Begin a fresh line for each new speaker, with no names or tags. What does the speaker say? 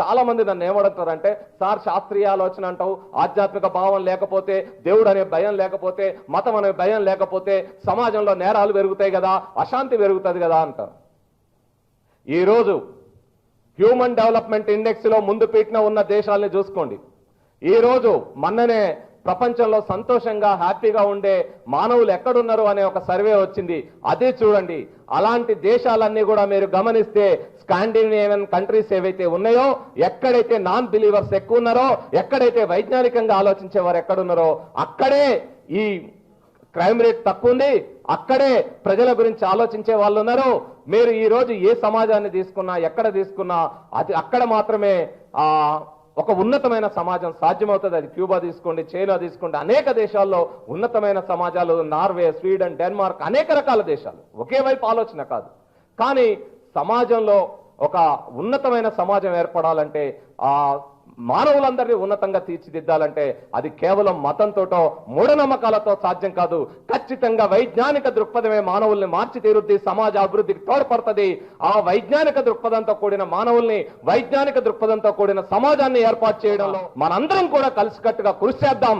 చాలా మంది నన్ను ఏమడుగుతారంటే సార్ శాస్త్రీయ ఆలోచన అంటావు ఆధ్యాత్మిక భావం లేకపోతే దేవుడు అనే భయం లేకపోతే మతం అనే భయం లేకపోతే సమాజంలో నేరాలు పెరుగుతాయి కదా అశాంతి పెరుగుతుంది కదా అంటారు. ఈరోజు హ్యూమన్ డెవలప్మెంట్ ఇండెక్స్లో ముందు పీటిన ఉన్న దేశాలని చూసుకోండి. ఈ రోజు మొన్ననే ప్రపంచంలో సంతోషంగా హ్యాపీగా ఉండే మానవులు ఎక్కడున్నారు అనే ఒక సర్వే వచ్చింది. అదే చూడండి. అలాంటి దేశాలన్నీ కూడా మీరు గమనిస్తే స్కాండినేవియన్ కంట్రీస్ ఏవైతే ఉన్నాయో ఎక్కడైతే నాన్ బిలీవర్స్ ఎక్కువ ఉన్నారో ఎక్కడైతే వైజ్ఞానికంగా ఆలోచించేవారు ఎక్కడున్నారో అక్కడే ఈ క్రైమ్ రేట్ తక్కువ ఉంది అక్కడే ప్రజల గురించి ఆలోచించే వాళ్ళు ఉన్నారు. మీరు ఈ రోజు ఏ సమాజాన్ని తీసుకున్నా ఎక్కడ తీసుకున్నా అది అక్కడ మాత్రమే ఆ ఒక ఉన్నతమైన సమాజం సాధ్యమవుతుంది. అది క్యూబా తీసుకోండి చైనా తీసుకోండి. అనేక దేశాల్లో ఉన్నతమైన సమాజాలు నార్వే స్వీడన్ డెన్మార్క్ అనేక రకాల దేశాలు. ఒకే వైపు ఆలోచన కాదు. కానీ సమాజంలో ఒక ఉన్నతమైన సమాజం ఏర్పడాలంటే ఆ మానవులందరినీ ఉన్నతంగా తీర్చిదిద్దాలంటే అది కేవలం మతంతోటో మూఢనమ్మకాలతో సాధ్యం కాదు. ఖచ్చితంగా వైజ్ఞానిక దృక్పథమే మానవుల్ని మార్చి తీరుద్ది సమాజ అభివృద్ధికి తోడ్పడుతుంది. ఆ వైజ్ఞానిక దృక్పథంతో కూడిన మానవుల్ని వైజ్ఞానిక దృక్పథంతో కూడిన సమాజాన్ని ఏర్పాటు చేయడంలో మనందరం కూడా కలిసికట్టుగా కృషి చేద్దాం.